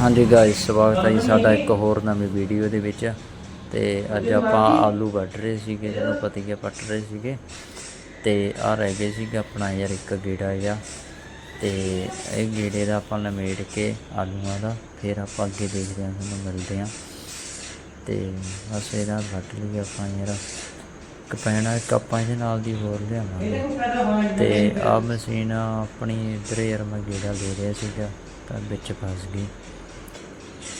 ਹਾਂਜੀ ਗਾਇਸ ਸਵਾਗਤ ਹੈ ਜੀ ਸਾਡਾ ਇੱਕ ਹੋਰ ਨਵੀਂ ਵੀਡੀਓ ਦੇ ਵਿੱਚ। ਤੇ ਅੱਜ ਆਪਾਂ ਆਲੂ ਵੱਢ ਰਹੇ ਸੀਗੇ, ਜਿਹਨੂੰ ਪਤੀਏ ਪੱਟ ਰਹੇ ਸੀਗੇ। ਤੇ ਆ ਰਹਿ ਗਏ ਸੀਗਾ ਆਪਣਾ ਯਾਰ ਇੱਕ ਗੇੜਾ ਜਿਹਾ। ਤੇ ਇਹ ਗੇੜੇ ਦਾ ਆਪਾਂ ਨਿਮੇੜ ਕੇ ਆਲੂਆਂ ਦਾ, ਫਿਰ ਆਪਾਂ ਅੱਗੇ ਦੇਖਦੇ ਹਾਂ, ਤੁਹਾਨੂੰ ਮਿਲਦੇ ਹਾਂ। ਤੇ ਬਸ ਇਹਦਾ ਵੱਢ ਲਈ ਆਪਾਂ ਯਾਰ। ਇੱਕ ਪੈਣਾ, ਇੱਕ ਆਪਾਂ ਇਹਦੇ ਨਾਲ ਦੀ ਹੋਰ ਲਿਆਵਾਂਗੇ। ਤੇ ਆ ਮਸ਼ੀਨ ਆਪਣੀ ਇੱਧਰ ਯਾਰ ਮੈਂ ਗੇੜਾ ਲੈ ਰਿਹਾ ਸੀਗਾ, ਤਾਂ ਵਿੱਚ ਫਸ ਗਈ।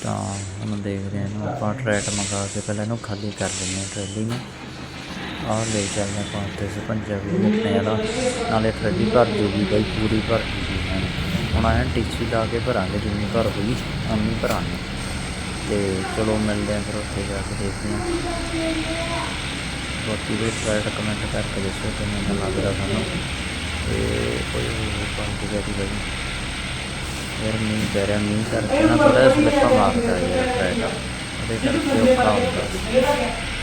ਤਾਂ ਹੁਣ ਦੇਖਦੇ ਹਾਂ ਇਹਨੂੰ ਆਪਾਂ ਟਰੈਟ ਮੰਗਾ ਕੇ ਪਹਿਲਾਂ ਇਹਨੂੰ ਖਾਲੀ ਕਰ ਦਿੰਦੇ ਹਾਂ ਟਰੈਲੀ ਨੂੰ। ਆਹ ਲੈ ਚੱਲਦੇ ਆਪਾਂ ਉੱਤੇ ਸਪੰਜਾ ਵੀ ਰੱਖਣੇ ਵਾਲਾ ਨਾਲੇ ਟਰੈਲੀ ਭਰ ਜੂਗੀ ਬਈ, ਪੂਰੀ ਭਰ ਜੂਗੀ। ਐਨ। ਹੁਣ ਆਇਆ ਟੀਸੀ ਲਾ ਕੇ ਭਰਾਂਗੇ, ਜਿੰਨੀ ਭਰ ਹੋਈ ਉਨੀ ਭਰਾਂਗੇ। ਤੇ ਚਲੋ ਮਿਲਦੇ ਹਾਂ ਫਿਰ ਉੱਥੇ ਜਾ ਕੇ ਦੇਖਦੇ ਹਾਂ। ਬਾਕੀ ਵੀ ਟਰਾਈਟ ਕਮੈਂਟ ਕਰਕੇ ਦੱਸੋ ਕਿਵੇਂ ਦਾ ਲੱਗਦਾ ਤੁਹਾਨੂੰ ਤੇ ਕੋਈ ਹੋਰ ਪੰਜ ਦੀ ਬਈ। ਯਾਰ ਮੀਂਹ ਪੈ ਰਿਹਾ ਮੀਂਹ ਕਰਕੇ ਨਾ ਥੋੜਾ ਸਲਿੱਪਾ ਮਾਰਦਾ ਯਾਰ ਟਰਾਈਟ ਉਹਦੇ ਕਰਕੇ ਔਖਾ ਹੁੰਦਾ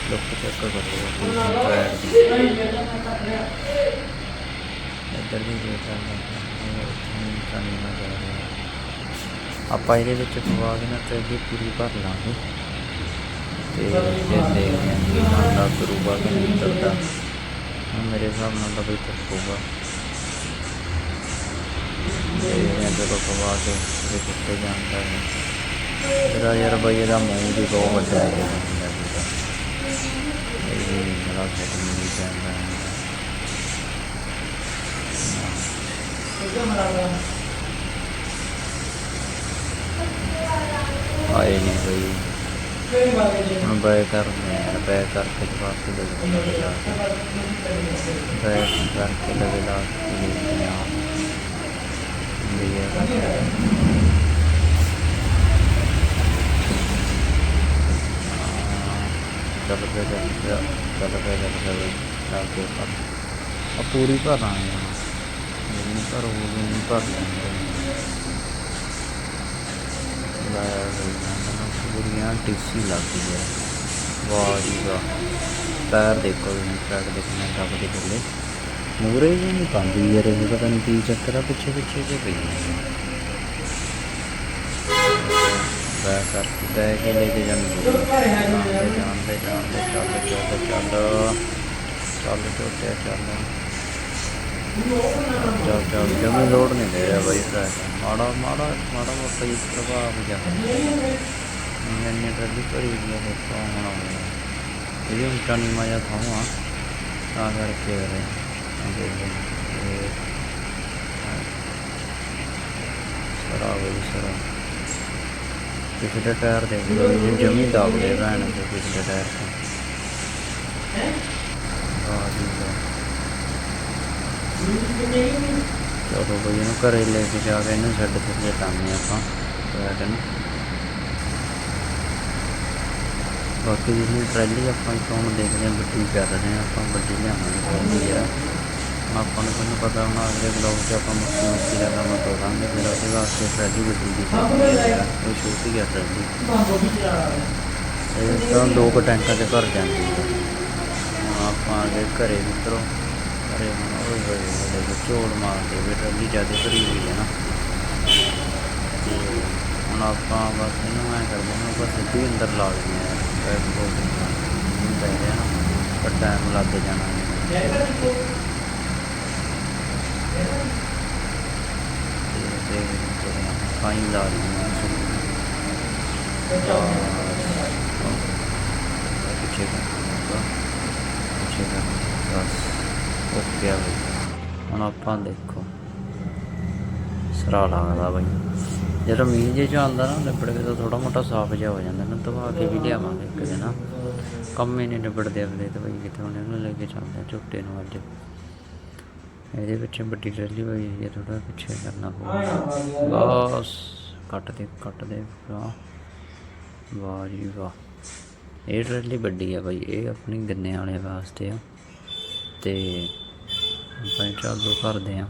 ਲੁੱਕ ਚੈੱਕ ਕਰੋ ਟਰਾਈਟ ਦੀ ਇੱਧਰ ਵੀ ਦੇਖ ਤਾਂ ਨਹੀਂ ਨਾ ਜਾ ਰਿਹਾ ਆਪਾਂ ਇਹਦੇ ਵਿੱਚ ਪਵਾ ਕੇ ਨਾ ਟਰੈਲੀ ਪੂਰੀ ਭਰ ਲਾਂਗੇ ਤੇ ਫਿਰ ਦੇਖਦੇ ਹਾਂ ਕਿ ਬੰਦਾ ਕਰੂਗਾ ਕਿ ਨਹੀਂ ਕਰਦਾ ਹੁਣ ਮੇਰੇ ਹਿਸਾਬ ਨਾਲ ਤਾਂ ਬਈ ਚੱਕੂਗਾ ਦੇਖਦੇ ਹਾਂ ਜਦੋਂ ਪਵਾ ਕੇ ਇਹ ਕਿੱਥੇ ਜਾਂਦਾ ਹੈ ਇਹਦਾ ਯਾਰ ਬਈ ਇਹਦਾ ਮੂੰਹ ਵੀ ਬਹੁਤ ਵੱਡਾ ਹੈ ਇਹ ਮੇਰਾ ਸੈਟ ਨਹੀਂ ਜਾਂਦਾ ਹੈ ਆਏ ਨਹੀਂ ਬਈ ਹੁਣ ਬੈ ਕਰਨੇ ਆ ਬੈ ਕਰਕੇ ਜਵਾਬ ਦੇ ਦਿੰਦੇ ਬੈ ਕਰਕੇ ਲਵੇ ਲਾ ਕੇ ਚੱਲ ਪਿਆ ਚੱਲ ਪਿਆ ਚੱਲ ਪਿਆ ਚੱਲ ਪਿਆ ਚੱਲ ਪਿਆ ਪਰ ਆ ਪੂਰੀ ਭਰਾਂਗੇ ਹੁਣ ਨਹੀਂ ਭਰੋ ਨਹੀਂ ਭਰ ਲੈਂਦੇ ਲਾਇਆ ਪੂਰੀਆਂ ਟੀਸੀ ਲੱਗ ਗਈ ਹੈ ਵਾਹ ਜੀ ਵਾਹ। ਪੈਰ ਦੇਖੋ ਜੀ ਟਰੈਕ ਦੇਖਣਾ ਦੱਬ ਕੇ ਥੱਲੇ ਮੂਰੇ ਜੀ ਨਹੀਂ ਪਾਉਂਦੀ ਯਾਰ ਇਹ ਪਤਾ ਨਹੀਂ ਕੀ ਚੱਕਰ ਆ ਪਿੱਛੇ ਪਿੱਛੇ ਜੇ ਪਈ ਹੈ ਬੈ ਕਰ ਬੈ ਕੇ ਲੈ ਕੇ ਜਾਂਦੇ ਜਾਂਦੇ ਜਾਂਦੇ ਜਾਂਦੇ ਚੱਲ ਚੱਲ ਚੱਲ ਚੱਲ ਚੋਟਿਆ ਚੱਲ ਚੱਲ ਚੱਲ ਜਮੇ ਲੋਡ ਨਹੀਂ ਦੇ ਰਿਹਾ ਬਾਈ ਟਰੈਕ ਮਾੜਾ ਮਾੜਾ ਮਾੜਾ ਮੋਟਾ ਹੀ ਪ੍ਰਭਾਵ ਜਾ ਇੰਨੇ ਟਰੈਲੀ ਭਰੀ ਹੋਈ ਹੈ ਦੇਖੋ ਹੁਣ ਆਉਣੀ ਹੈ। ਇਹ ਵੀ ਉੱਚਾ ਨੀਵਾਂ ਜਿਹਾ ਥਾਂ ਆ ਤਾਂ ਕਰਕੇ ਰਹੇ ਸਰਾ ਬਈ ਸਰਾ ਪਿਛਲੇ ਟਾਇਰ ਦੇ ਇਹ ਜਮੀ ਦਾਬ ਦੇ ਭੈਣ ਦੇ ਪਿਛਲੇ ਟਾਇਰ ਤੋਂ ਆਹ ਜੀ ਵਾਹ। ਚਲੋ ਬਈ ਇਹਨੂੰ ਘਰੇ ਲੈ ਕੇ ਜਾ ਕੇ ਇਹਨੂੰ ਛੱਡ ਕੇ ਲਿਟਾਂਗੇ ਆਪਾਂ ਨੂੰ ਤੁਹਾਨੂੰ ਪਤਾ ਹੁਣ, ਅਗਲੇ ਬਲੌਗ 'ਚ ਆਪਾਂ ਮੱਕੀ ਮੱਕੀ ਦਾ ਕੰਮ ਕਰਾਂਗੇ ਫਿਰ ਉਹਦੇ ਵਾਸਤੇ ਟਰੈਲੀ ਵੱਡੀ ਦੀ ਚਾਹੀਦੀ ਉਹ ਛੋਟੀ ਹੈ ਟਰੈਲੀ ਇਹ ਤਾਂ ਦੋ ਕੁ ਟੈਂਕਾਂ 'ਚ ਭਰ ਜਾਂਦੀ ਹੈ। ਹੁਣ ਆਪਾਂ ਆ ਗਏ ਘਰੇ ਮਿੱਤਰੋ, ਘਰੇ ਹੁਣ ਉਹ ਹੋਏ ਹੋਏ ਮਾਰਦੇ ਵੀ ਟਰੈਲੀ ਜ਼ਿਆਦਾ ਭਰੀ ਹੋਈ ਹੈ ਨਾ। ਤੇ ਹੁਣ ਆਪਾਂ ਬਸ ਇਹਨੂੰ ਐਂ ਕਰਦੇ ਹਾਂ ਬਸ ਸਿੱਧੀ ਅੰਦਰ ਲਾ ਦਿੰਦੇ ਹਾਂ ਬੈਕ ਪੈ ਰਿਹਾ ਨਾ, ਪਰ ਟਾਈਮ ਲੱਗ ਜਾਣਾ। ਹੈ ਫਾਈਨ ਲਾ ਦਿੰਦੇ ਹਾਂ ਪਿੱਛੇ ਕਰ ਪਿੱਛੇ ਕਰ ਬਸ ਓਕੇ ਆ ਬਈ ਹੁਣ ਆਪਾਂ ਦੇਖੋ ਸਰਾ ਲੱਗਦਾ ਬਈ ਜਦੋਂ ਮੀਂਹ ਜੇ ਚ ਆਉਂਦਾ ਨਾ ਨਿਬੜ ਕੇ ਤਾਂ ਥੋੜਾ ਮੋਟਾ ਸਾਫ਼ ਜਿਹਾ ਹੋ ਜਾਂਦਾ ਨਾ ਦਵਾ ਕੇ ਵੀ ਲਿਆਵਾਂਗੇ ਇੱਕ ਦਿਨ ਕੰਮ ਹੀ ਨਹੀਂ ਨਿਬੜਦੇ ਅਗਲੇ ਤੇ ਬਈ ਕਿਤੇ ਹੁਣ ਇਹਨੂੰ ਲੈ ਕੇ ਚੱਲਦੇ ਹਾਂ ਨੂੰ ਅੱਜ ਇਹਦੇ ਵਿੱਚ ਵੱਡੀ ਟਰੈਲੀ ਹੋਈ ਹੈ ਥੋੜਾ ਪਿੱਛੇ ਕਰਨਾ ਪਊਗਾ ਬਸ। ਕੱਟ ਦੇ ਕੱਟ ਦੇ ਵਾਹ। ਵਾਹ ਜੀ ਵਾਹ। ਇਹ ਟਰੈਲੀ ਵੱਡੀ ਆ ਬਾਈ ਇਹ ਆਪਣੀ ਗੰਨੇ ਵਾਲੇ ਵਾਸਤੇ ਆ। ਤੇ ਆਪਾਂ ਚਾਲੂ ਕਰਦੇ ਆ।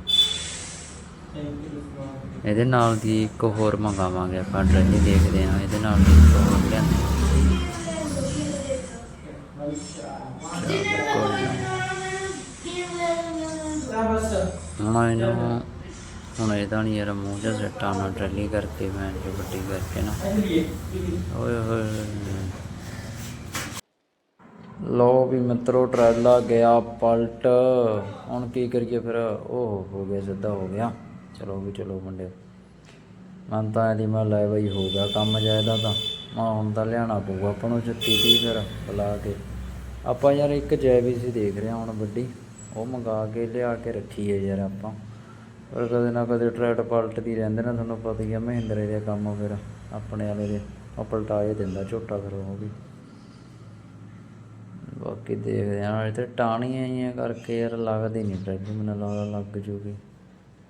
ਇਹਦੇ ਨਾਲ ਦੀ ਇੱਕ ਹੋਰ ਮੰਗਾਵਾਂਗੇ ਆਪਾਂ ਟਰੈਲੀ ਦੇਖਦੇ ਆ। ਇਹਦੇ ਨਾਲ ਦੀ ਇੱਕ ਹੋਰ ਲਿਆਂਦੇ ਚੱਲ ਕੋਈ ਨਾ। ਹੁਣ ਇਹਦਾ ਨਹੀਂ ਯਾਰ ਮੂੰਹ ਜਿਹਾ ਸੈੱਟ ਆਉਣਾ ਟਰੈਲੀ ਕਰਕੇ ਮੈਂ ਜੋ ਵੱਡੀ ਕਰਕੇ ਨਾ। ਓਏ ਹੋਏ ਲੋ ਵੀ ਮਿੱਤਰੋ, ਟਰੈਲਾ ਗਿਆ ਪਲਟ। ਹੁਣ ਕੀ ਕਰੀਏ ਫਿਰ? ਉਹ ਹੋ ਗਿਆ, ਸਿੱਧਾ ਹੋ ਗਿਆ। ਚਲੋ ਵੀ ਚਲੋ ਮੁੰਡੇ ਮਨ ਤਾਂ ਇਹਦੀ ਮੈਂ ਲੈ ਬਈ ਹੋ ਗਿਆ ਕੰਮ ਜਾਇਦਾ ਤਾਂ। ਮੈਂ ਹੁਣ ਤਾਂ ਲਿਆਣਾ ਪਊਗਾ, ਆਪਾਂ ਨੂੰ ਜੱਤੀ ਦੀ ਫਿਰ ਬੁਲਾ ਕੇ। ਆਪਾਂ ਯਾਰ ਇੱਕ ਜੈਵੀ ਸੀ ਦੇਖ ਰਹੇ ਹਾਂ ਹੁਣ ਵੱਡੀ। ਉਹ ਮੰਗਾ ਕੇ ਲਿਆ ਕੇ ਰੱਖੀ ਹੈ ਯਾਰ ਆਪਾਂ। ਪਰ ਕਦੇ ਨਾ ਕਦੇ ਟਰੈਟ ਪਲਟਦੀ ਰਹਿੰਦੇ ਨਾ, ਤੁਹਾਨੂੰ ਪਤਾ ਹੀ ਆ ਮਹਿੰਦਰੇ ਦੇ ਕੰਮ ਫਿਰ ਆਪਣੇ ਵਾਲੇ ਦੇ। ਉਹ ਪਲਟਾ ਹੀ ਦਿੰਦਾ, ਝੋਟਾ ਫਿਰ ਉਹ ਵੀ। ਬਾਕੀ ਦੇਖਦੇ ਹਾਂ ਇਹ ਟਾਣੀਆਂ ਆਈਆਂ ਕਰਕੇ ਯਾਰ ਲੱਗਦੀ ਨਹੀਂ ਟਰੈਕ ਮੈਨੂੰ ਲੱਗਦਾ ਲੱਗ ਜੂਗੀ।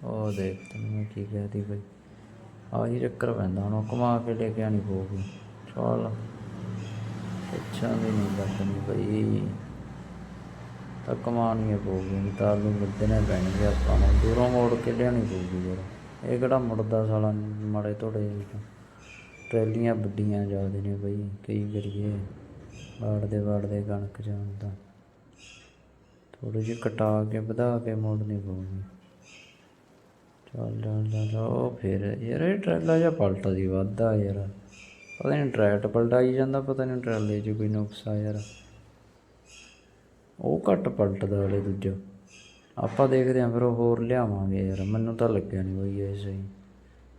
ਉਹ ਦੇਖ ਤੈਨੂੰ ਮੈਂ ਕੀ ਕਹਦੀ ਬਈ। ਆਹੀ ਚੱਕਰ ਪੈਂਦਾ, ਹੁਣ ਉਹ ਘੁਮਾ ਕੇ ਲੈ ਕੇ ਆਣੀ ਪਊਗੀ। ਚਲ ਅੱਛਾ ਵੀ ਨਹੀਂ ਲੱਗਣੀ ਬਈ। ਤਾਂ ਕਮਾਣੀ ਪਊਗੀ ਤਾਂ ਨੂੰ ਮੁੱਦਨੇ ਪੈਣਗੇ ਆਪਾਂ ਨੂੰ। ਦੂਰੋਂ ਮੋੜ ਕੇ ਲਿਆਉਣੀ ਪਊਗੀ ਯਾਰ। ਇਹ ਕਿਹੜਾ ਮੁੜਦਾ ਸਾਲਾ, ਮਾੜੇ ਤੋੜੇ ਟਰੈਲੀਆਂ ਵੱਡੀਆਂ ਜਾਂਦੇ ਨੇ ਬਈ ਕਈ ਕਰੀਏ? ਵਾੜਦੇ ਵਾੜਦੇ ਕਣਕ ਜਾਣ ਥੋੜੇ ਥੋੜੀ ਕਟਾ ਕੇ, ਵਧਾ ਕੇ ਮੋੜਨੀ ਪਊਗੀ। ਚੱਲ ਚੱਲ ਚੱਲ ਉਹ ਫਿਰ ਯਾਰ ਇਹ ਟਰੈਲਾ ਜਿਹਾ ਪਲਟਾ ਦੀ ਵਾਧਾ ਯਾਰ। ਪਤਾ ਨਹੀਂ ਟਰੈਟ ਪਲਟਾਈ ਜਾਂਦਾ, ਪਤਾ ਨਹੀਂ ਟਰਾਲੇ 'ਚ ਕੋਈ ਨੁਕਸ ਆ ਯਾਰ। ਉਹ ਘੱਟ ਪਲਟਦਾ ਵਾਲੇ ਦੂਜਾ ਆਪਾਂ ਦੇਖਦੇ ਆਂ ਫਿਰ ਉਹ ਹੋਰ ਲਿਆਵਾਂਗੇ ਯਾਰ। ਮੈਨੂੰ ਤਾਂ ਲੱਗਿਆ ਨਹੀਂ ਬਈ ਇਹ ਸਹੀ।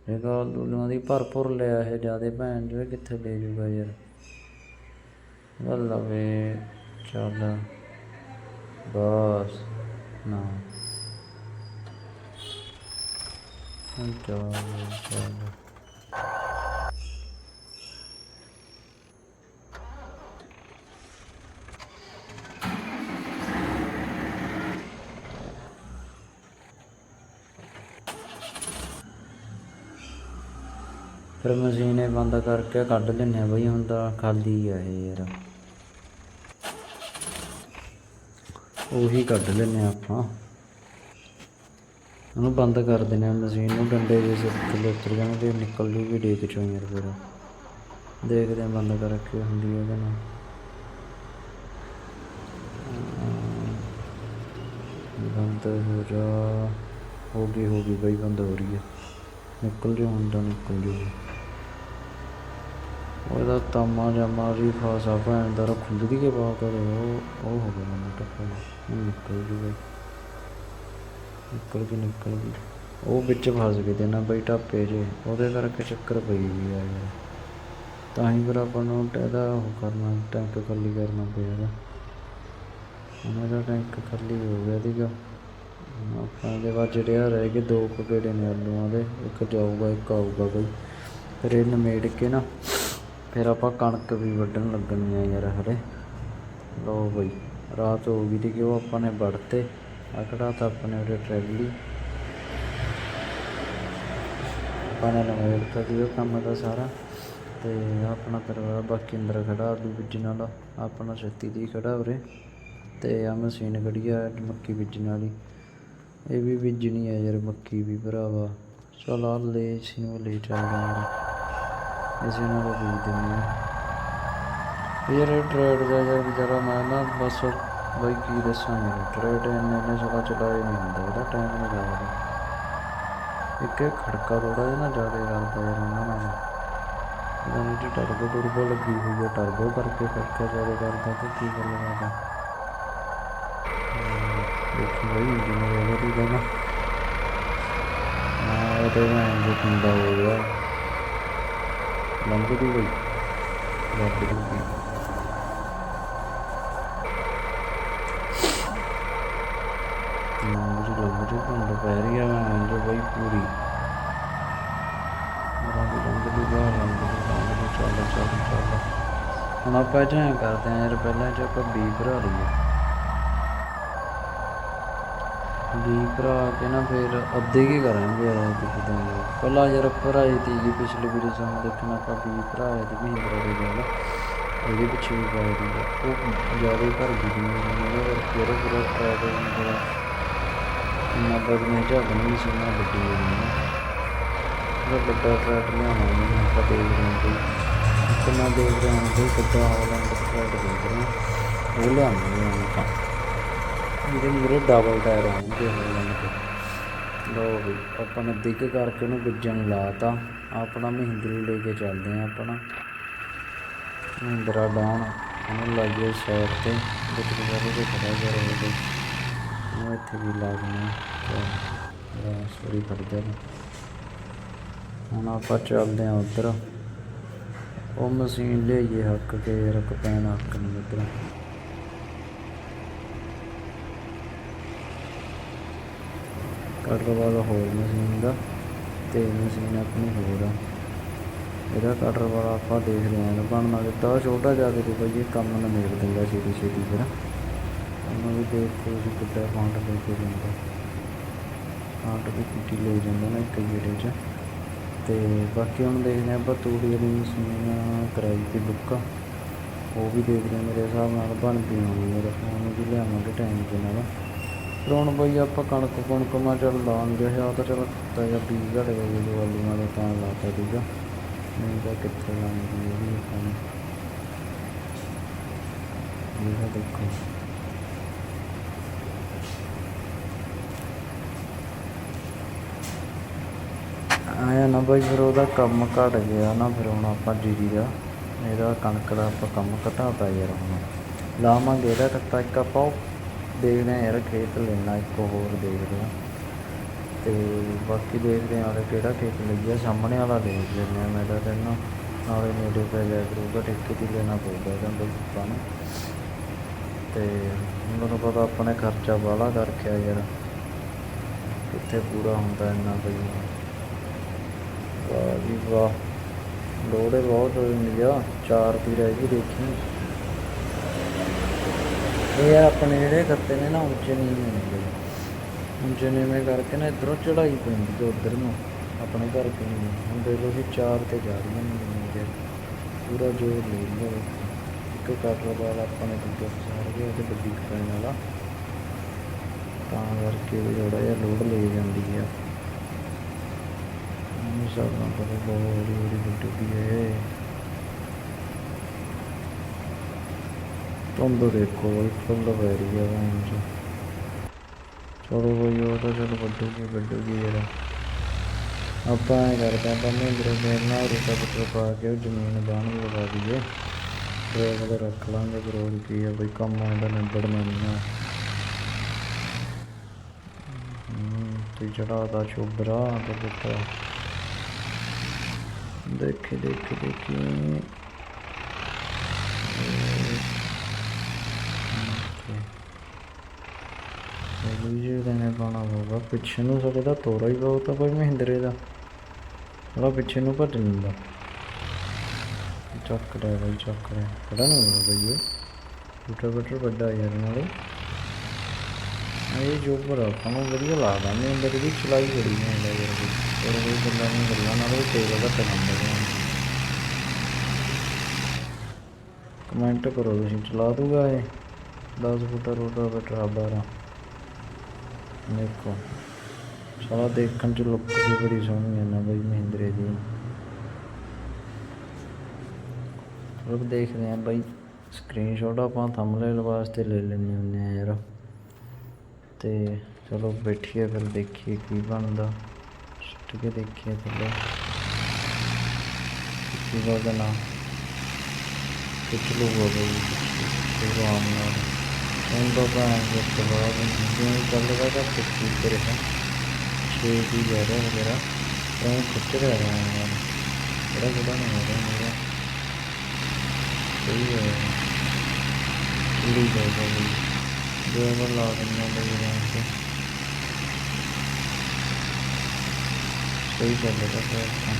ਇਹ ਗੱਲ ਲੂਲੀਆਂ ਦੀ ਭਰਪੂਰ ਲਿਆ ਇਹ ਜਿਆਦੇ ਭੈਣ ਜੋ ਕਿੱਥੇ ਲੈ ਜੂਗਾ ਯਾਰ? ਵੱਲਾ ਵੇ ਚੱਲ। ਬਸ, ਨਾ। ਚੱਲ ਚੱਲ। ਫਿਰ ਮਸ਼ੀਨ ਇਹ ਬੰਦ ਕਰਕੇ ਕੱਢ ਲੈਨੇ ਆ ਬਈ, ਹੁਣ ਤਾਂ ਖਾਲੀ ਆ ਇਹ ਯਾਰ। ਉਹੀ ਕੱਢ ਲੈਨੇ ਆ ਆਪਾਂ। ਉਹਨੂੰ ਬੰਦ ਕਰ ਦਿੰਦੇ ਆ ਮਸ਼ੀਨ ਨੂੰ, ਡੰਡੇ ਜੇ ਸਿਰ ਥੱਲੇ ਉਤਰ ਜਾਣਗੇ ਨਿਕਲ ਜੂਗੀ ਡੇਕ ਚੋਂ ਯਾਰ ਫਿਰ। ਦੇਖਦੇ ਆ ਬੰਦ ਕਰਕੇ ਹੁੰਦੀ ਹੈ ਕਿ ਨਾ ਬੰਦ ਹੋ ਜਾ। ਹੋ ਗਈ ਹੋ ਗਈ ਬਈ, ਬੰਦ ਹੋ ਰਹੀ ਹੈ ਨਿਕਲ ਜੋ ਹੁੰਦਾ ਨਿਕਲ ਜੋ ਉਹਦਾ ਤਾਮਾ ਜਾਮਾ ਵੀ ਫਾਸਾ ਭੈਣ ਦਾ ਖੁੱਲਦੀ ਕੇ ਬਾਤ ਕਰੇ ਉਹ ਉਹ ਹੋ ਗਿਆ ਮੈਨੂੰ ਟੱਪਾ ਨਿਕਲ ਜੂ ਬਈ। ਨਿਕਲ ਕੇ ਨਿਕਲ ਗਈ। ਉਹ ਵਿੱਚ ਫਸ ਗਏ ਤੇ ਨਾ ਬਈ ਟੱਪੇ ਜੇ, ਉਹਦੇ ਕਰਕੇ ਚੱਕਰ ਪਈ ਵੀ ਆ ਯਾਰ। ਤਾਂ ਹੀ ਫਿਰ ਆਪਾਂ ਨੂੰ ਇਹਦਾ ਉਹ ਕਰਨਾ, ਟੈਂਕ ਖਾਲੀ ਕਰਨਾ ਪਿਆ ਇਹਦਾ। ਹੁਣ ਇਹਦਾ ਟੈਂਕ ਖਾਲੀ ਹੋ ਗਿਆ ਸੀਗਾ। ਆਪਾਂ ਦੇ ਬਾਅਦ ਜਿਹੜੇ ਆ ਰਹਿ ਗਏ, ਦੋ ਕੁ ਗੇੜੇ ਨੇ ਆਲੂਆਂ ਦੇ, ਇੱਕ ਜਾਊਗਾ, ਇੱਕ ਆਊਗਾ ਬਈ। ਫਿਰ ਇਹ ਨਿਮੇੜ ਕੇ ਨਾ ਫਿਰ ਆਪਾਂ ਕਣਕ ਵੀ ਵੱਢਣ ਲੱਗਣੀ ਆ ਯਾਰ ਹਰੇ। ਲੋ ਬਈ, ਰਾਤ ਹੋ ਗਈ ਤੇ ਕਿ ਉਹ ਆਪਾਂ ਨੇ ਵੜਤੇ? ਆਕੜਾ ਤਾਂ ਆਪਣੇ ਉਰੇ ਟਰੈਲੀ ਆਪਾਂ ਨੇ ਨਿਮੇੜਤਾ ਦੀ ਉਹ ਕੰਮ ਦਾ ਸਾਰਾ। ਤੇ ਆਪਣਾ ਪਰਿਵਾਰ ਬਾਕੀ ਅੰਦਰ ਖੜਾ, ਆਲੂ ਬੀਜਣ ਵਾਲਾ। ਆਪਣਾ ਛੱਤੀ ਦੀ ਖੜਾ ਉਰੇ। ਤੇ ਆ ਮਸ਼ੀਨ ਖੜੀ ਆ ਮੱਕੀ ਬੀਜਣ ਵਾਲੀ। ਇਹ ਵੀ ਬੀਜਣੀ ਆ ਯਾਰ ਮੱਕੀ ਵੀ ਭਰਾਵਾ। ਚਲ ਆ ਲੈ ਸੀ ਨੂੰ ਲੈ ਚੱਲਦੇ ਆ ਯਾਰ ਇਹ ਟਰੈਡ ਦਾ ਯਾਰ ਵਿਚਾਰਾ ਮੈਂ ਨਾ ਬਸ ਬਾਈ ਕੀ ਦੱਸਾਂ ਯਾਰ ਟਰੈਡ ਇੰਨੇ ਇੰਨੇ ਸਾਲਾ ਚਲਾਏ ਨਹੀਂ ਹੁੰਦਾ ਇਹਦਾ ਟਾਈਮ ਨਹੀਂ ਲੱਗਦਾ ਇੱਕ ਇਹ ਖੜਕਾ ਥੋੜਾ ਜਿਹਾ ਨਾ ਜ਼ਿਆਦਾ ਕਰਦਾ ਯਾਰ ਉਹਨਾਂ ਨਾਲ ਇਹਦਾ ਨੀਚੇ ਟਰਬੋ ਟਰਬੋ ਲੱਗੀ ਹੋਈ ਹੈ ਟਰਬੋ ਕਰਕੇ ਖੜਕਾ ਜ਼ਿਆਦਾ ਕਰਦਾ ਤੇ ਕੀ ਗੱਲ ਕਰਦਾ ਦੇਖੀ ਬਈ ਇੰਜੀਨੀਅਰ ਹੈਗਾ ਤੂੰ ਕਹਿੰਦਾ ਹਾਂ ਇਹ ਤਾਂ ਮੈਂ ਜੋ ਕੁੰਡਾ ਹੋ ਗਿਆ ਲੰਘ ਦੀ ਬਈ ਲੰਘ ਦੀ ਬਈ ਲੰਘ ਪੈ ਰਹੀ ਆ, ਮੈਂ ਜੋ ਬਈ ਪੂਰੀ। ਰੰਗ ਲੰਘ ਦੀ ਬਾਹਰ ਲੰਘ ਚੱਲ ਚੱਲ ਚੱਲ। ਹੁਣ ਆਪਾਂ ਇਹ ਕਰਦੇ ਆਂ ਯਾਰ, ਪਹਿਲਾਂ ਚ ਆਪਾਂ ਬੀ ਭਰਾ ਲਈਏ। ਵੀ ਭਰਾ ਕੇ ਨਾ ਫਿਰ ਅੱਧੇ ਕੀ ਕਰਾਂਗੇ ਯਾਰ ਦੇਖਦੇ ਹਾਂ ਪਹਿਲਾਂ ਯਾਰ ਭਰਾਈ ਤੀ ਜੀ, ਪਿਛਲੇ ਵੀਡੀਓ ਚ ਦੇਖਣਾ ਆਪਾਂ ਵੀ ਭਰਾਇਆ ਤੇ ਵੀ ਦੇ ਗੱਲ ਇਹਦੇ ਪਿੱਛੇ ਵੀ ਪਾਇਆ ਦੀ ਉਹ ਜ਼ਿਆਦਾ ਭਰ ਗਈ ਜੀ ਉਹਨੇ ਹੋਰ ਪੂਰਾ ਪੂਰਾ ਟਰੈਕ ਹੁੰਦਾ ਇੰਨਾ ਬਦਨੇ ਜਾ ਬਣੀ ਸੀ ਨਾ ਵੱਡੀ ਹੋ ਗਈ ਨਾ ਵੱਡਾ ਟਰੈਕ ਲਿਆਵਾਂਗੇ ਆਪਾਂ ਦੇਖ ਰਹੇ ਹਾਂ ਕੋਈ। ਕਿੰਨਾ ਦੇਖ ਰਹੇ ਹਾਂ, ਕੋਈ ਵੱਡਾ ਹਾਲੈਂਡ ਟਰੈਕ ਦੇਖ ਰਹੇ ਉਹ ਲਿਆਵਾਂਗੇ ਆਪਾਂ। ਇਹਦੇ ਮੂਰੇ ਡਬਲ ਟਾਇਰ ਆਉਣਗੇ ਹੋ ਲੋ ਵੀ, ਆਪਾਂ ਨੇ ਦਿੱਗ ਕਰਕੇ ਉਹਨੂੰ ਗੁੱਜਣ ਲਾਤਾ ਆਪਣਾ ਮਹਿੰਦਰੂ ਲੈ ਕੇ ਚੱਲਦੇ ਆ ਆਪਣਾ ਮਹਿੰਦਰਾ ਡਾਉਣ ਉਹਨੂੰ ਲਾਈਏ ਸਾਈਡ ਤੇ। ਵਿੱਚ ਬਾਰੇ ਦੇ ਖੜਾ ਕਰ ਰਹੇ ਉਹ ਇੱਥੇ ਵੀ ਲਾ ਦਿੰਦੇ ਸੋਰੀ ਖੜ ਹੁਣ ਆਪਾਂ ਚੱਲਦੇ ਆ ਉਧਰ। ਉਹ ਮਸ਼ੀਨ ਲਿਆਈਏ ਹੱਕ ਕੇ, ਰੱਖ ਪੈਣ ਹੱਕ ਨਹੀਂ ਉਧਰ। ਕਟਰ ਵਾਲਾ ਹੋਰ ਮਸ਼ੀਨ ਦਾ ਤੇ ਮਸ਼ੀਨ ਆਪਣੀ ਹੋਰ ਆ। ਇਹਦਾ ਕਟਰ ਵਾਲਾ ਆਪਾਂ ਦੇਖਦੇ ਆਂ ਬਣਨਾ ਦਿੱਤਾ ਛੋਟਾ ਜਿਹਾ ਦੇ ਬਈ, ਇਹ ਕੰਮ ਨਾ ਮੇੜ ਦਿੰਦਾ ਛੇਤੀ ਛੇਤੀ ਫਿਰ। ਉਹਨੂੰ ਵੀ ਦੇਖ ਕੇ ਅਸੀਂ ਕਿੱਦਾਂ ਫਾਂਟ ਲੈ ਕੇ ਜਾਂਦਾ ਫਾਂਟ ਦੀ ਕਿੱਟੀ ਲੈ ਜਾਂਦਾ ਨਾ ਇੱਕ ਗੇੜੇ 'ਚ। ਤੇ ਬਾਕੀ ਹੁਣ ਦੇਖਦੇ ਆਪਾਂ ਤੂੜੀ ਵਾਲੀ ਮਸ਼ੀਨ ਕਰਾਈ ਤੇ ਬੁੱਕ ਉਹ ਵੀ ਦੇਖਦੇ ਹਾਂ ਮੇਰੇ ਹਿਸਾਬ ਨਾਲ ਬਣ ਗਈ ਹੋਣੀ ਮੇਰਾ ਫੋਨ ਵੀ ਲਿਆਵਾਂਗੇ ਟਾਈਮ ਦੇ ਨਾਲ। ਫਿਰ ਹੁਣ ਬਈ ਆਪਾਂ ਕਣਕ ਕੁਣਕ ਮਾ ਚੱਲ ਲਾਉਣਗੇ ਆ ਤਾਂ ਚਲ ਤਾਂ ਜਾਂ ਬੀਜ ਘੜ ਗਏ ਜਦੋਂ ਆਲੂਆਂ ਦਾ ਤਾਂ ਲਾਤਾ ਸੀਗਾ। ਨਹੀਂ ਤਾਂ ਕਿੱਥੇ ਲਾਉਣੀ ਇਹ ਵੀ ਆਪਾਂ ਇਹ ਦੇਖੋ। ਆਇਆ ਨਾ ਬਈ ਫਿਰ ਉਹਦਾ ਕੰਮ ਘਟ ਗਿਆ ਨਾ, ਫਿਰ ਹੁਣ ਆਪਾਂ ਜੀਰੀ ਦਾ, ਇਹਦਾ ਕਣਕ ਦਾ ਆਪਾਂ ਕੰਮ ਘਟਾਤਾ ਯਾਰ ਹੁਣ। ਲਾਵਾਂਗੇ ਇਹਦਾ ਕੱਟਾ ਇੱਕ ਆਪਾਂ ਦੇਖਦੇ ਹਾਂ ਯਾਰ ਖੇਤ ਲੈਣਾ ਇੱਕ ਹੋਰ ਦੇਖਦੇ ਹਾਂ। ਤੇ ਬਾਕੀ ਦੇਖਦੇ ਹਾਂ ਉਹਦਾ ਕਿਹੜਾ ਖੇਤ ਲੱਗਿਆ ਸਾਹਮਣੇ ਵਾਲਾ ਦੇਖ ਲੈਂਦੇ ਹਾਂ ਮੈਂ ਤਾਂ ਕਹਿੰਦਾ ਨਾਲੇ ਨੇੜੇ ਪੈ ਜਾਇਆ ਕਰੂਗਾ ਠੇਕੇ ਤੇ ਲੈਣਾ ਪਊਗਾ ਕਹਿੰਦਾ ਆਪਾਂ ਨੂੰ। ਤੇ ਹੁਣ ਪਤਾ ਆਪਣੇ ਖਰਚਾ ਬਾਹਲਾ ਕਰਕੇ ਆ ਯਾਰ। ਕਿੱਥੇ ਪੂਰਾ ਹੁੰਦਾ ਇੰਨਾ ਬਈ। ਵਾਹ ਜੀ ਵਾਹ। ਲੋੜੇ ਬਹੁਤ ਹੋ ਜਾਂਦੀ ਚਾਰ ਪੀ ਰਹਿ ਗਈ ਦੇਖੀ। ਇਹ ਆਪਣੇ ਜਿਹੜੇ ਖੱਤੇ ਨੇ ਨਾ ਉੱਚੇ ਨਹੀਂ ਹੁੰਦੇ। ਉੱਚੇ ਨੀਵੇਂ ਕਰਕੇ ਨਾ ਇਧਰੋਂ ਚੜਾਈ ਪੈਂਦੀ ਤੇ ਉਧਰ ਨੂੰ, ਆਪਣੇ ਘਰ ਕੇ ਹੁਣ ਦੇਖ ਲਓ ਜੀ, ਚਾਰ ਤੇ ਜਾ ਰਹੀਆਂ ਨੇ ਪੂਰਾ ਜ਼ੋਰ ਲੈ ਲਿਆ ਇੱਕ ਕਟਰ ਆਪਣੇ ਦੂਜੇ ਨੇ ਦੂਜਾ ਫਸਾਰ ਗਿਆ ਤੇ ਵੱਡੀ ਕਟਾਈ ਵਾਲਾ। ਤਾਂ ਕਰਕੇ ਵੀ ਥੋੜਾ ਜਿਹਾ ਲੋਡ ਲੈ ਜਾਂਦੀ ਆ। ਨਹੀਂ ਸਾਡਾ ਪਰ ਬਹੁਤ ਹੌਲੀ ਹੌਲੀ ਵੱਡੀ ਹੈ ਧੁੰਦ ਦੇਖੋ ਬਈ ਫੁੱਲ ਪੈ ਰਹੀ ਹੈ ਵੈਨ ਚਲੋ ਬਈ ਉਹ ਤਾਂ ਚਲੋ ਵੱਡੂਗੀ ਵੱਡੂਗੀ ਯਾਰ ਆਪਾਂ ਐਂ ਕਰਦੇ ਆਪਾਂ ਮਹਿੰਦਰਾ ਦੇ ਨਾਲ ਰੁਕਾ ਪੱਤਰ ਪਾ ਕੇ ਜ਼ਮੀਨ ਬਾਣ ਲਗਾ ਦਈਏ ਫਿਰ ਉਹਦਾ ਰੱਖ ਲਾਂਗੇ ਫਿਰ ਕੀ ਹੈ ਬਈ ਕੰਮ ਆਉਂਦਾ ਨਿਬੜਨਾ ਨਹੀਂ ਆ ਹੂੰ, ਤੇ ਚੜਾਦਾ ਚੋਬਰਾ ਤੇ ਪੁੱਤਰਾ ਦੇਖੀ ਦੇਖੀ ਦੇਖੀ ਜੀ ਦੇਣੇ ਪਾਣਾ ਹੋਗਾ ਪਿੱਛੇ ਨੂੰ ਸਾਡੇ ਦਾ ਤੋਰਾ ਹੀ ਬਹੁਤ ਆ ਕੋਈ ਮਹਿੰਦਰੇ ਦਾ। ਥੋੜਾ ਪਿੱਛੇ ਨੂੰ ਭੱਜ ਲੈਂਦਾ। ਚੱਕ ਰਿਹਾ ਬਈ, ਚੱਕ ਰਿਹਾ ਖੜਾ ਨਾ ਹੋਣਾ ਬਈ ਇਹ। ਟੂਟਾ ਬਟਰ ਵੱਡਾ ਯਾਰ ਨਾਲੇ। ਇਹ ਜੋ ਆਪਾਂ ਨੂੰ ਵਧੀਆ ਲੱਗਦਾ ਨਹੀਂ ਅੰਦਰ ਦੀ ਚਲਾਈ ਬੜੀ ਨਹੀਂ ਯਾਰ ਕੋਈ ਕੋਈ ਗੱਲਾਂ ਨਹੀਂ ਗੱਲਾਂ ਨਾਲ ਤੇਲ ਦਾ ਟੰਗਦਾ ਕਮੈਂਟ ਕਰੋ ਤੁਸੀਂ, ਚਲਾ ਦੂਗਾ ਇਹ। 10 ਫੁੱਟ ਰੋਟਾ ਬਟਰਾ 12 ਦੇਖੋ ਸਾਰਾ ਦੇਖਣ ਚ ਲੁੱਕ ਵੀ ਬੜੀ ਸੋਹਣੀ ਹੈ ਨਾ ਬਈ ਮਹਿੰਦਰੇ ਦੀ। ਰੁਕ ਦੇਖਦੇ ਆਂ ਬਈ ਸਕਰੀਨਸ਼ਾਟ ਆਪਾਂ ਥੰਬਨੇਲ ਵਾਸਤੇ ਲੈ ਲੈਂਦੇ ਹੁੰਦੇ ਆ ਯਾਰ। ਤੇ ਚਲੋ ਬੈਠੀਏ ਫਿਰ ਦੇਖੀਏ ਕੀ ਬਣਦਾ। ਸੁੱਟ ਕੇ ਦੇਖੀਏ ਥੱਲੇ। ਕੀ ਦਾ ਨਾਮ ਕੁਛ ਲੋਕ ਹੋ ਗਏ ਤੇ ਆਮ ਨਾਲ। ਹੁਣ ਤਾਂ ਤਾਂ ਜਿਸ ਤੋਂ ਬਾਅਦ ਜਿਵੇਂ ਚੱਲਦਾ ਤਾਂ ਕੁਛ ਕੀ ਰਿਹਾ ਛੇ ਦੀ ਜਾ ਰਿਹਾ ਵਗੈਰਾ ਤਾਂ ਖਿੱਚ ਰਿਹਾ ਹੈ ਯਾਰ ਬੜਾ ਬੜਾ ਨਹੀਂ ਹੋ ਰਿਹਾ ਮੇਰਾ ਸਹੀ ਹੈ ਲੀ ਜਾਏਗਾ ਵੀ ਜੋ ਮੈਂ ਲਾ ਦਿੰਦਾ ਬਈ ਇਹਨਾਂ ਤੇ ਸਹੀ ਚੱਲਦਾ ਪਿਆ ਤਾਂ ਰੂਟਾ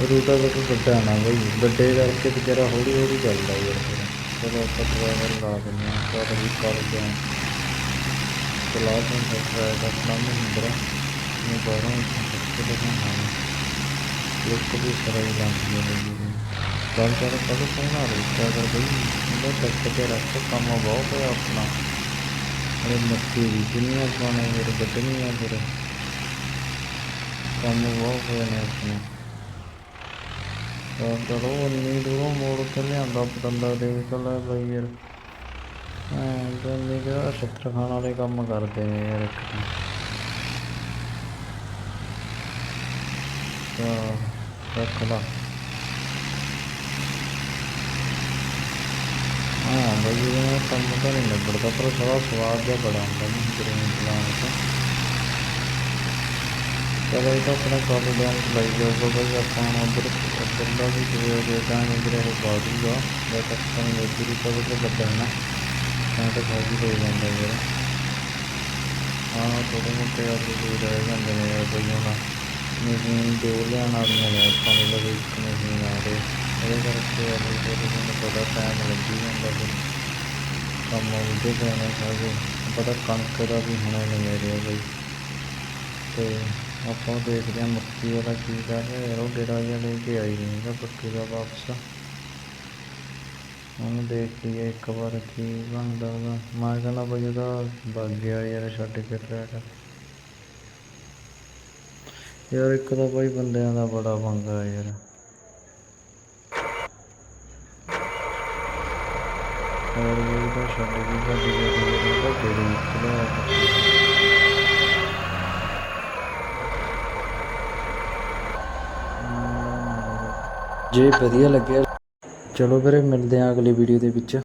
ਰੂਟ ਵੱਡਾ ਨਾ ਬਈ, ਵੱਡੇ ਕਰਕੇ ਵਿਚਾਰਾ ਹੌਲੀ ਹੌਲੀ ਚੱਲਦਾ ਯਾਰ ਫਿਰ ਚਲੋ ਆਪਾਂ ਡਰਾਈਵਰ ਲਾ ਦਿੰਦੇ ਹਾਂ ਕਰ ਵੀ ਕਰਦੇ ਹਾਂ ਚਲਾ ਕੇ ਡਰਾਈਵਰ ਦਾ ਕੰਮ ਹੁੰਦਾ ਮੈਂ ਬਾਹਰੋਂ ਇੱਥੇ ਦਿਖਾਉਣਾ ਲੋਕ ਵੀ ਸਾਰਾ ਹੀ ਲਾਉਂਦੇ ਨੇ ਜੀ ਗੱਲ ਕਰ ਕਦੋਂ ਸੋਹਣਾ ਰੂਟਾ ਕਰ ਬਈ। ਇਹਦਾ ਟੱਕ ਤੇ ਰੱਖ ਕੰਮ ਬਹੁਤ ਹੈ ਆਪਣਾ। ਅਰੇ ਮੱਕੀ ਦੀ ਦੁਨੀਆ ਪਾਣੇ ਮੇਰੇ ਵੱਢਣੀ ਆ ਫਿਰ। ਕੰਮ ਬਹੁਤ ਹੋਏ ਨੇ ਆਪਣੇ। ਤਾਂ ਚਲੋ ਇੰਨੀ ਦੂਰੋਂ ਮੋੜ ਕੇ ਲਿਆਂਦਾ ਪਤੰਦਾ ਦੇਖ ਲੈ ਬਈ ਯਾਰ। ਐਂ ਤਾਂ ਨਹੀਂ ਕਿ ਛਿੱਤਰ ਖਾਣ ਵਾਲੇ ਕੰਮ ਕਰਦੇ ਨੇ ਯਾਰ ਇੱਕ ਤਾਂ। ਤਾਂ ਰੱਖ ਲਾ। ਹਾਂ, ਬਈ ਇਹ ਕੰਮ ਤਾਂ ਨਹੀਂ ਨਿਬੜਦਾ, ਪਰ ਸਾਰਾ ਸਵਾਦ ਜਿਹਾ ਬੜਾ ਹੁੰਦਾ ਨਾ ਗ੍ਰੀਨ ਪਲਾਨ ਦਾ ਚਲੋ ਇਹ ਤਾਂ ਆਪਣਾ ਕਾਲੂ ਡੈਮ ਚਲਾਈ ਜਾਊਗਾ ਬਈ, ਆਪਾਂ ਹੁਣ ਉੱਧਰਲਾ ਵੀ ਜੇ ਦੇਖਾਂਗੇ ਇੱਧਰ ਇਹ ਬਾਜੂਗਾ ਜਦ ਤੱਕ ਤਾਂ ਮੇਰੀ ਤਾਂ ਉਹਦੇ ਵੱਡਾ ਹੈ ਨਾ। ਤਾਂ ਤਾਂ ਖਾਜੀ ਹੋ ਜਾਂਦਾ ਯਾਰ। ਹਾਂ ਥੋੜੇ ਮੋਟੇ ਆਲੂ ਵੀ ਰਹਿ ਜਾਂਦੇ ਨੇ ਦੋ ਲਿਆਉਣ ਵਾਲੀਆਂ ਨੇ ਲੱਗੇ ਇੱਕ ਮਸ਼ੀਨ ਆ ਰਹੀ। ਇਹਦੇ ਜਾਂਦਾ ਕੰਮ ਉਹਦੇ ਪੈਣੇ ਸਾਰੇ। ਪਤਾ ਕਣਕ ਦਾ ਵੀ ਹੋਣਾ ਨਹੀਂ ਰਿਹਾ ਬਈ। ਤੇ ਆਪਾਂ ਦੇਖਦੇ ਹਾਂ ਮੱਕੀ ਵਾਲਾ ਕੀ ਕਰ ਰਿਹਾ। ਯਾਰ ਉਹ ਗੇੜਾ ਜਿਹਾ ਲੈ ਕੇ ਆਈ ਨਹੀਂ ਹੈਗਾ ਪੱਕੀ ਦਾ ਵਾਪਸ। ਉਹਨੂੰ ਦੇਖ ਲਈਏ ਇੱਕ ਵਾਰ ਕੀ ਬਣਦਾ ਉਹਦਾ ਮੈਂ ਕਹਿੰਦਾ ਬਈ ਉਹਦਾ ਵਗ ਗਿਆ ਯਾਰ, ਛੱਡ ਕੇ ਟਰੈਕ ਯਾਰ ਇੱਕ ਤਾਂ ਬਾਈ ਬੰਦਿਆਂ ਦਾ ਬੜਾ ਪੰਗਾ ਯਾਰ। ਹੋਰ ਵੀ ਤਾਂ ਛੱਡ ਕੇ ਭੱਜ ਗਿਆ। ਤੇ ਉਹਦਾ ਗੇੜੀ ਨਿਕਲਿਆ ਜੇ ਵਧੀਆ ਲੱਗਿਆ ਚਲੋ ਵੀਰੇ ਮਿਲਦੇ ਹਾਂ ਅਗਲੀ ਵੀਡੀਓ ਦੇ ਵਿੱਚ।